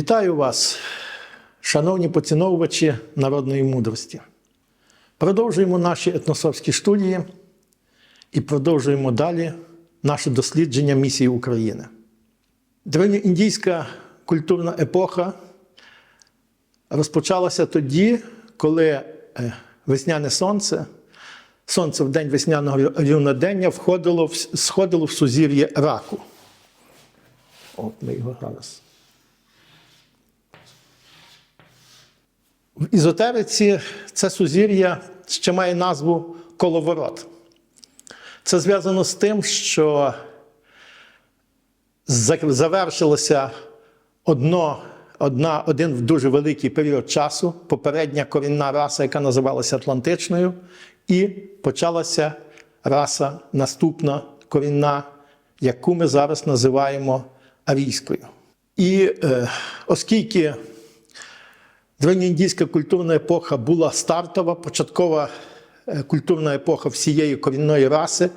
Вітаю вас, шановні поціновувачі народної мудрості. Продовжуємо наші етносовські студії і продовжуємо далі наше дослідження місії України. Древньоіндійська культурна епоха розпочалася тоді, коли е, весняне сонце, сонце в день весняного рівнодення входило сходило в сузір'я раку. О, ми його зараз. В ізотериці це сузір'я ще має назву коловорот. Це зв'язано з тим, що завершилося одно, одна, один дуже великий період часу, попередня корінна раса, яка називалася Атлантичною, і почалася раса наступна корінна, яку ми зараз називаємо арійською. І е, оскільки Древньоіндійська культурна епоха була стартова, початкова е, культурна епоха всієї корінної раси.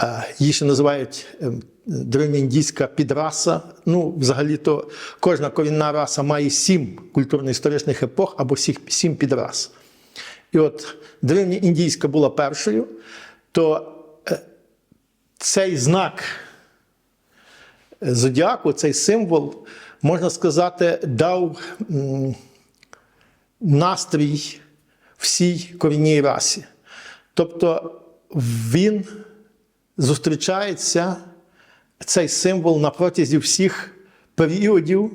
Е, Її ще називають е, древньоіндійська підраса. Ну, взагалі-то кожна корінна раса має сім культурно-історичних епох або сім підрас. І от древньоіндійська була першою, то цей знак зодіаку, цей символ, можна сказати, дав настрій всій корінній расі. Тобто він зустрічається, цей символ на протязі всіх періодів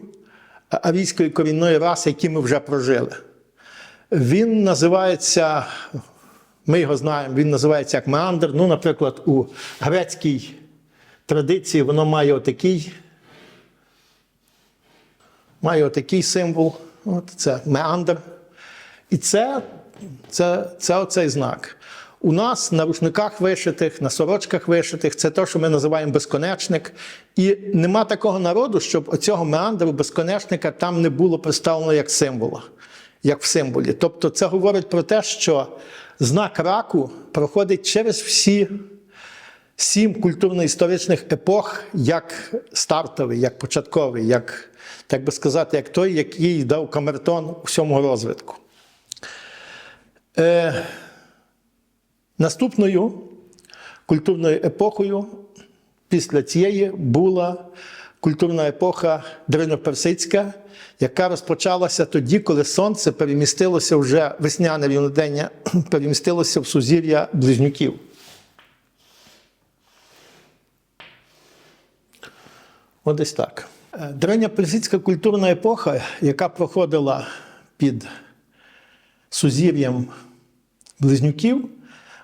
арійської корінної раси, які ми вже прожили. Він називається, ми його знаємо, він називається як меандр. Ну, наприклад, у грецькій традиції воно має отакий, має отакий символ. От це меандр. І це, це, це оцей знак. У нас на рушниках вишитих, на сорочках вишитих, це те, що ми називаємо безконечник. І нема такого народу, щоб оцього меандру безконечника там не було представлено як символа, як в символі. Тобто це говорить про те, що знак раку проходить через всі сім культурно-історичних епох як стартовий, як початковий, як, так би сказати, як той, який дав камертон усьому розвитку. Е, Наступною культурною епохою після цієї була культурна епоха древньоперсидська, яка розпочалася тоді, коли сонце перемістилося вже весняне рівнодення, перемістилося в сузір'я близнюків. Десь так. Древня персидська культурна епоха, яка проходила під сузір'ям близнюків,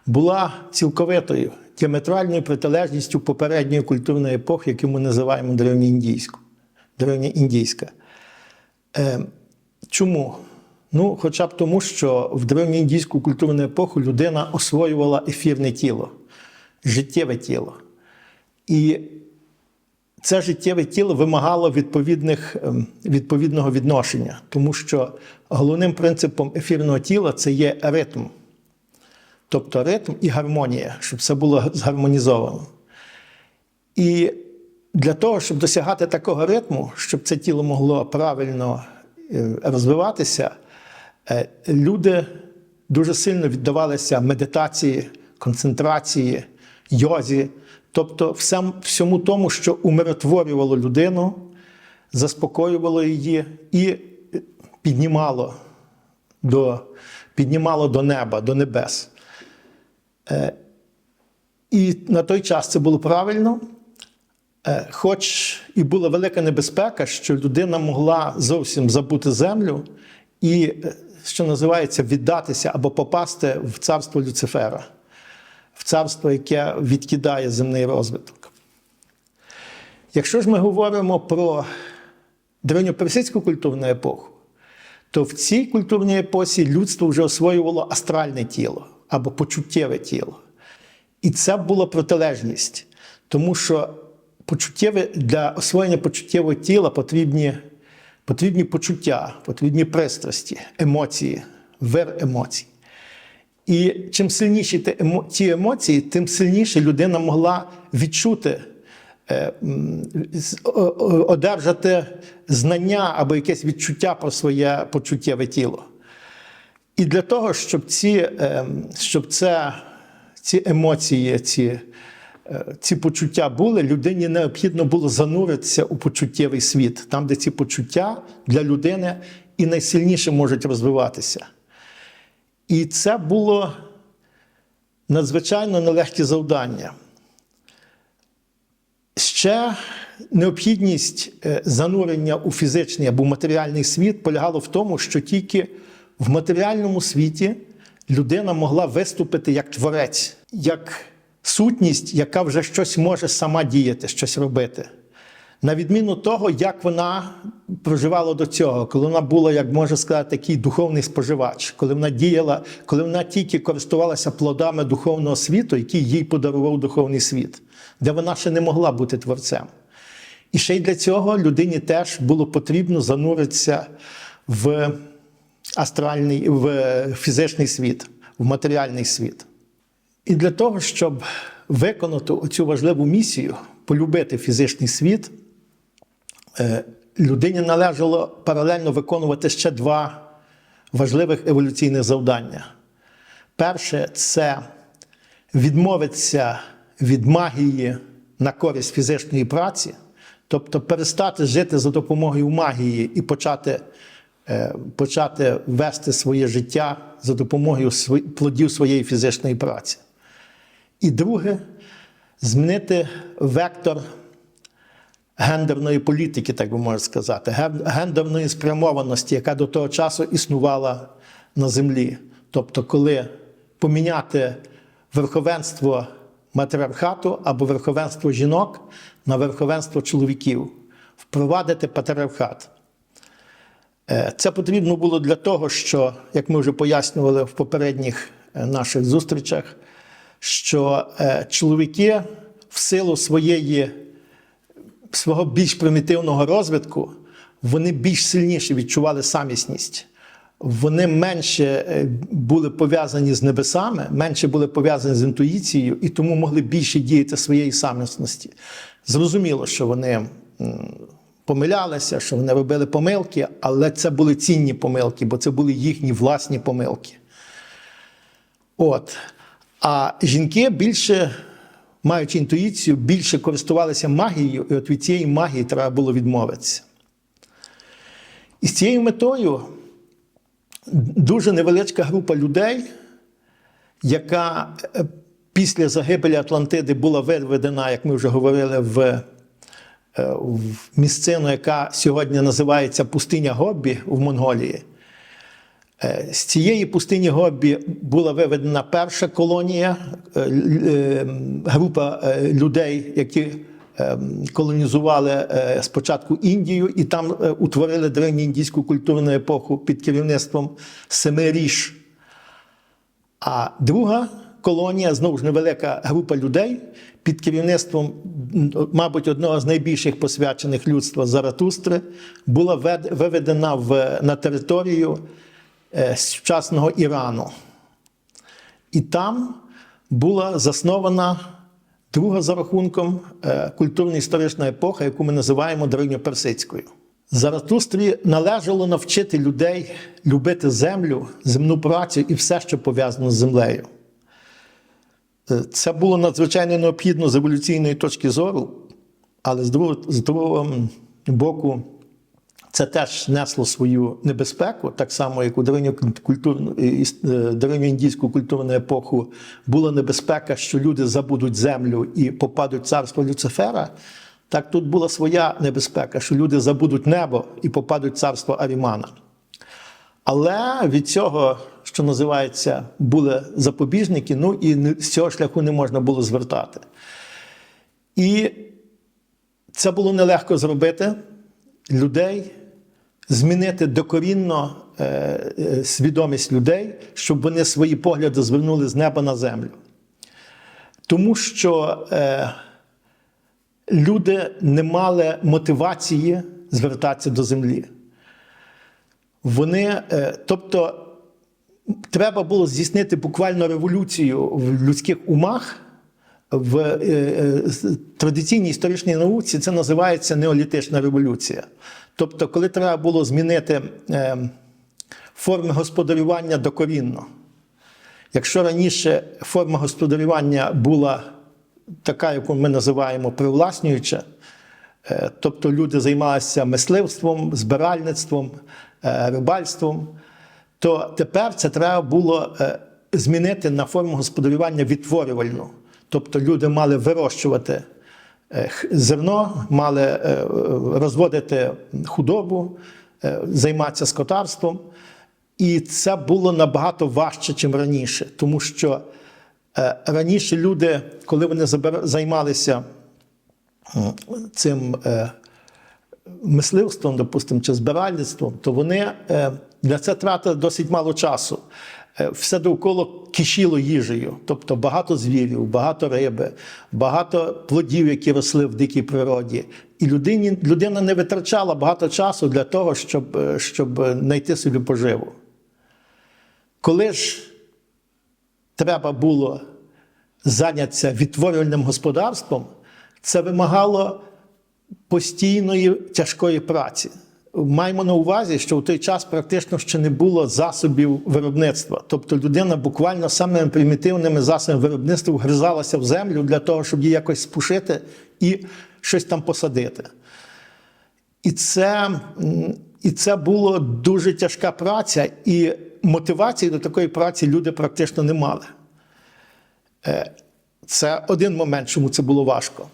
була цілковитою діаметральною протилежністю попередньої культурної епохи, яку ми називаємо древньоіндійську. Древньоіндійська. Е, чому? Ну, хоча б тому, що в древньоіндійську культурну епоху людина освоювала ефірне тіло, життєве тіло. І це життєве тіло вимагало відповідних, відповідного відношення, тому що головним принципом ефірного тіла це є ритм. Тобто ритм і гармонія, щоб все було згармонізовано. І для того, щоб досягати такого ритму, щоб це тіло могло правильно розвиватися, люди дуже сильно віддавалися медитації, концентрації, йозі. Тобто всьому тому, що умиротворювало людину, заспокоювало її і піднімало до, піднімало до неба, до небес. І на той час це було правильно, хоч і була велика небезпека, що людина могла зовсім забути землю і, що називається, віддатися або попасти в царство Люцифера в царство, яке відкидає земний розвиток. Якщо ж ми говоримо про древньоперсидську культурну епоху, то в цій культурній епосі людство вже освоювало астральне тіло або почуттєве тіло. І це була протилежність, тому що почуттєве, для освоєння почуттєвого тіла потрібні, потрібні почуття, потрібні пристрасті, емоції, вир емоцій. І чим сильніші ті емоції, тим сильніше людина могла відчути е, одержати знання або якесь відчуття про своє почуттєве тіло. І для того, щоб ці, ем, щоб це, ці емоції, ці, е, ці почуття були, людині необхідно було зануритися у почуттєвий світ, там, де ці почуття для людини і найсильніше можуть розвиватися. І це було надзвичайно нелегке завдання. Ще необхідність е, занурення у фізичний або матеріальний світ полягало в тому, що тільки в матеріальному світі людина могла виступити як творець, як сутність, яка вже щось може сама діяти, щось робити. На відміну того, як вона проживала до цього, коли вона була, як можна сказати, такий духовний споживач, коли вона діяла, коли вона тільки користувалася плодами духовного світу, який їй подарував духовний світ, де вона ще не могла бути творцем. І ще й для цього людині теж було потрібно зануритися в астральний, в фізичний світ, в матеріальний світ. І для того, щоб виконати цю важливу місію, полюбити фізичний світ, е, людині належало паралельно виконувати ще два важливих еволюційних завдання. Перше це відмовитися від магії на користь фізичної праці, тобто перестати жити за допомогою магії і почати, почати вести своє життя за допомогою плодів своєї фізичної праці. І друге, змінити вектор гендерної політики, так би можна сказати, гендерної спрямованості, яка до того часу існувала на землі. Тобто, коли поміняти верховенство матріархату або верховенство жінок на верховенство чоловіків, впровадити патріархат. Е, Це потрібно було для того, що, як ми вже пояснювали в попередніх е, наших зустрічах, що е, чоловіки в силу своєї, свого більш примітивного розвитку, вони більш сильніше відчували самісність. Вони менше були пов'язані з небесами, менше були пов'язані з інтуїцією і тому могли більше діяти своєї самісності. Зрозуміло, що вони помилялися, що вони робили помилки, але це були цінні помилки, бо це були їхні власні помилки. От. А жінки більше, маючи інтуїцію, більше користувалися магією, і от від цієї магії треба було відмовитися. І з цією метою дуже невеличка група людей, яка е, після загибелі Атлантиди була виведена, як ми вже говорили, в, в місцину, яка сьогодні називається пустиня Гоббі в Монголії. Е, З цієї пустині Гоббі була виведена перша колонія, е, е, група е, людей, які е, колонізували е, спочатку Індію, і там е, утворили древньоіндійську культурну епоху під керівництвом Семи ріж. А друга колонія, знову ж невелика група людей під керівництвом, мабуть, одного з найбільших посвячених людства Заратустри, була виведена в, на територію е, сучасного Ірану. І там була заснована друга за рахунком е, культурно-історична епоха, яку ми називаємо древньоперсидською. Заратустрі належало навчити людей любити землю, земну працю і все, що пов'язано з землею. Е, Це було надзвичайно необхідно з еволюційної точки зору, але з другого, з другого боку, це теж несло свою небезпеку, так само, як у і- і- е, культурну епоху була небезпека, що люди забудуть землю і попадуть в царство Люцифера. Так тут була своя небезпека, що люди забудуть небо і попадуть в царство Арімана. Але від цього, що називається, були запобіжники, ну і з цього шляху не можна було звертати. І це було нелегко зробити людей, змінити докорінно е, е, свідомість людей, щоб вони свої погляди звернули з неба на землю. Тому що е, люди не мали мотивації звертатися до землі. Вони, е, тобто, треба було здійснити буквально революцію в людських умах, в е, е, традиційній історичній науці це називається неолітична революція. Тобто, коли треба було змінити е, форми господарювання докорінно. Якщо раніше форма господарювання була така, яку ми називаємо привласнююча, тобто люди займалися мисливством, збиральництвом, рибальством, то тепер це треба було е, змінити на форму господарювання відтворювальну. Тобто люди мали вирощувати е, зерно, мали е, розводити худобу, займатися скотарством. І це було набагато важче, ніж раніше, тому що раніше люди, коли вони займалися цим мисливством, допустимо, чи збиральництвом, то вони для це тратили досить мало часу. Е, Все довкола кишіло їжею, тобто багато звірів, багато риби, багато плодів, які росли в дикій природі. І людині, людина не витрачала багато часу для того, щоб, е, щоб знайти собі поживу. Коли ж треба було зайнятися відтворювальним господарством, це вимагало постійної тяжкої праці. Маємо на увазі, що в той час практично ще не було засобів виробництва. Тобто людина буквально самими примітивними засобами виробництва вгризалася в землю для того, щоб її якось спушити і щось там посадити. І це, і це була дуже тяжка праця, і мотивації до такої праці люди практично не мали. Е, Це один момент, чому це було важко.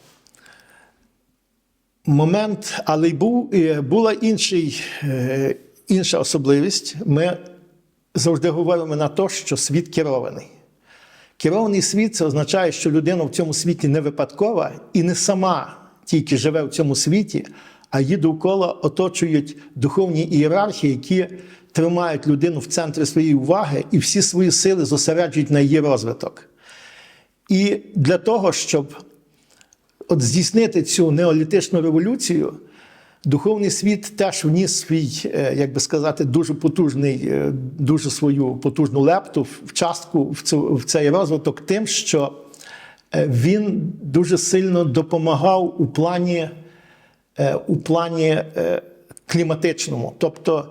Момент, але й був, була інший, е, інша особливість. Ми завжди говоримо на те, що світ керований. Керований світ це означає, що людина в цьому світі не випадкова і не сама тільки живе в цьому світі, а її довкола оточують духовні ієрархії, які тримають людину в центрі своєї уваги і всі свої сили зосереджують на її розвиток. І для того, щоб от здійснити цю неолітичну революцію, духовний світ теж вніс свій, е, як би сказати, дуже потужний, е, дуже свою потужну лепту в частку в, цю, в цей розвиток, тим, що е, він дуже сильно допомагав у плані, у плані кліматичному. Тобто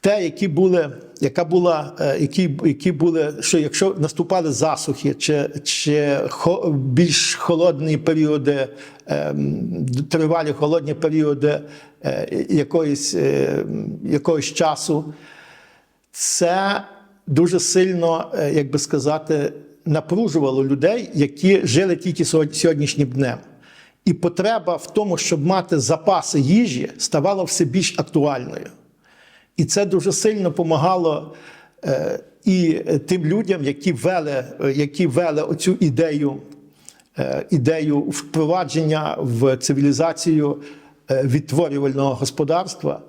те, які були, яка була, е, які, які були, що якщо наступали засухи чи, чи хо, більш холодні періоди, ем, тривалі холодні періоди е, якоїсь, е, якогось часу, це дуже сильно, е, як би сказати, напружувало людей, які жили тільки сьогоднішнім днем. І потреба в тому, щоб мати запаси їжі, ставала все більш актуальною. І це дуже сильно допомагало е, і тим людям, які вели, які вели оцю ідею, е, ідею впровадження в цивілізацію е, відтворювального господарства.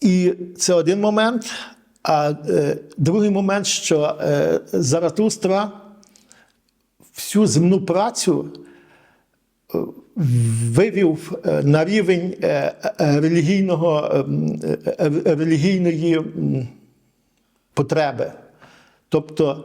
І це один момент. А другий момент, що Заратустра всю земну працю вивів е, на рівень е, е, релігійного, ем, релігійної потреби. Тобто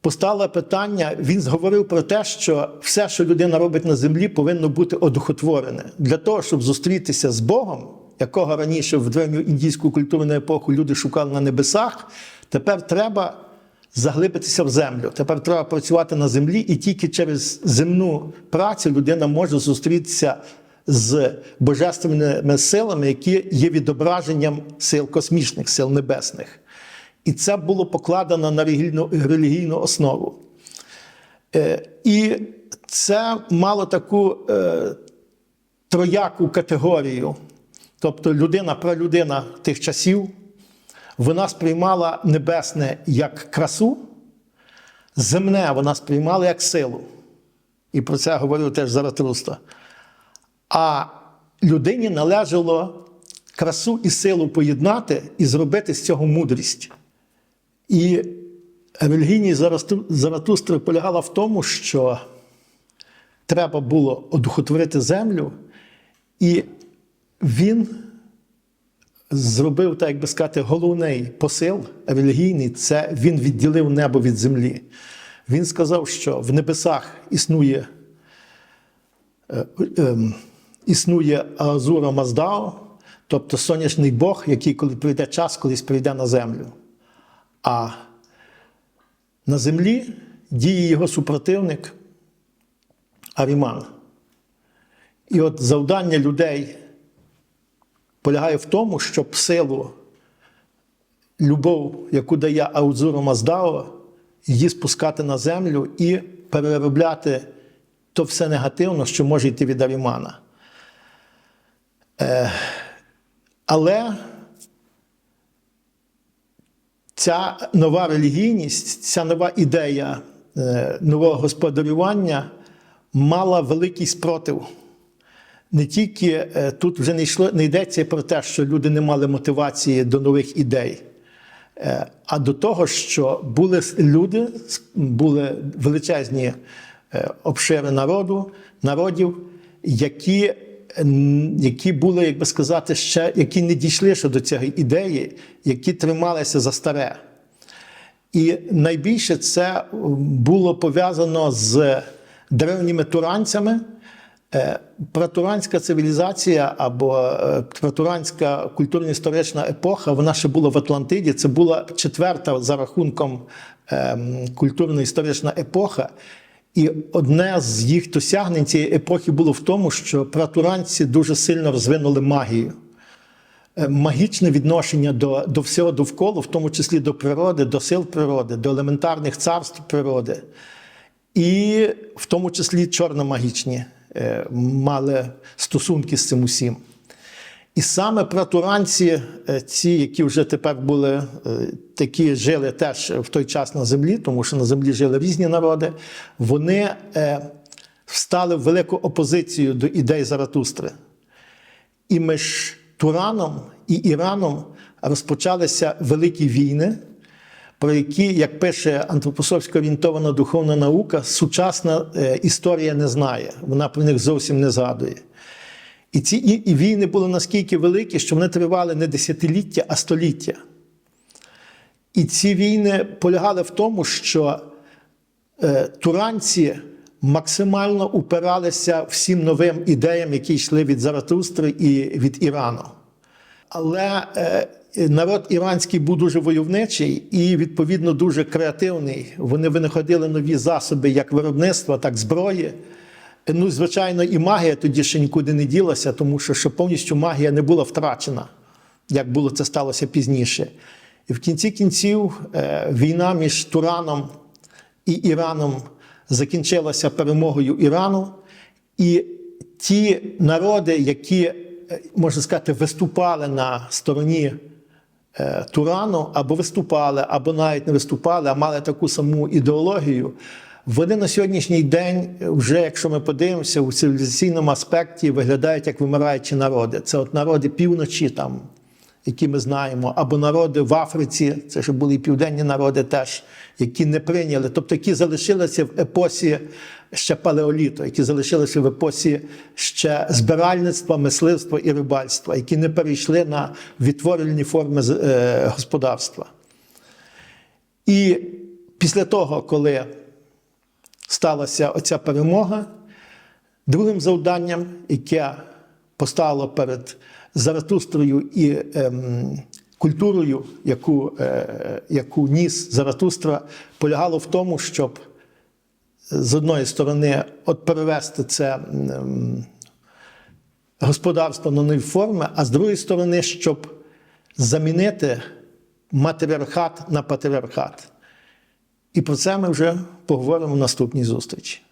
постало питання, він зговорив про те, що все, що людина робить на землі, повинно бути одухотворене. Для того, щоб зустрітися з Богом, якого раніше в древню індійську культурну епоху люди шукали на небесах, тепер треба заглибитися в землю. Тепер треба працювати на землі, і тільки через земну працю людина може зустрітися з божественними силами, які є відображенням сил космічних, сил небесних. І це було покладено на релігійну, релігійну основу. Е, і це мало таку е, трояку категорію. Тобто людина, пралюдина тих часів, вона сприймала небесне як красу, земне вона сприймала як силу. І про це говорив теж Заратруста. А людині належало красу і силу поєднати і зробити з цього мудрість. І релігійність Заратустри полягала в тому, що треба було одухотворити землю, і він зробив, так як би сказати, головний посил релігійний це він відділив небо від землі. Він сказав, що в небесах існує, е, ем, існує Азура Маздао, тобто сонячний Бог, який, коли прийде час, колись прийде на землю. А на землі діє його супротивник Аріман. І от завдання людей полягає в тому, щоб силу, любов, яку дає Аудзуру Маздао, її спускати на землю і переробляти то все негативно, що може йти від Арімана. Е, але ця нова релігійність, ця нова ідея е, нового господарювання мала великий спротив. Не тільки е, тут вже не йшло, не йдеться про те, що люди не мали мотивації до нових ідей, е, а до того, що були люди, були величезні е, обшири народу, народів, які, які були, як би сказати, ще які не дійшли ще до цієї ідеї, які трималися за старе. І найбільше це було пов'язано з древніми туранцями. Е, Пратуранська цивілізація або е, пратуранська культурно-історична епоха, вона ще була в Атлантиді. Це була четверта за рахунком ем, культурно-історична епоха. І одне з їх досягнень цієї епохи було в тому, що пратуранці дуже сильно розвинули магію. Е, магічне відношення до, до всього довкола, в тому числі до природи, до сил природи, до елементарних царств природи, і в тому числі чорномагічні е, мали стосунки з цим усім. І саме пратуранці, е, ці, які вже тепер були, е, такі жили теж в той час на землі, тому що на землі жили різні народи, вони е, встали в велику опозицію до ідей Заратустри. І між Тураном і Іраном розпочалися великі війни, про які, як пише антропософсько орієнтована духовна наука, сучасна е, історія не знає. Вона про них зовсім не згадує. І ці і, війни були наскільки великі, що вони тривали не десятиліття, а століття. І ці війни полягали в тому, що е, туранці максимально упиралися всім новим ідеям, які йшли від Заратустри і від Ірану. Але е, народ іранський був дуже войовничий і, відповідно, дуже креативний. Вони винаходили нові засоби як виробництва, так зброї. Ну, звичайно, і магія тоді ще нікуди не ділася, тому що, що повністю магія не була втрачена, як було це сталося пізніше. І в кінці кінців е, війна між Тураном і Іраном закінчилася перемогою Ірану. І ті народи, які, е, можна сказати, виступали на стороні е, Турану, або виступали, або навіть не виступали, а мали таку саму ідеологію. Вони на сьогоднішній день, вже якщо ми подивимося, у цивілізаційному аспекті виглядають як вимираючі народи. Це от народи півночі, там, які ми знаємо, або народи в Африці, це ж були і південні народи теж, які не прийняли, тобто які залишилися в епосі ще палеоліту, які залишилися в епосі ще збиральництва, мисливства і рибальства, які не перейшли на відтворені форми е, господарства. І після того, коли сталася оця перемога, другим завданням, яке постало перед Заратустрою і ем, культурою, яку, е, яку ніс Заратустра, полягало в тому, щоб з одної сторони от перевести це ем, господарство на нові форми, а з другої сторони, щоб замінити матріархат на патріархат. І про це ми вже поговоримо в наступній зустрічі.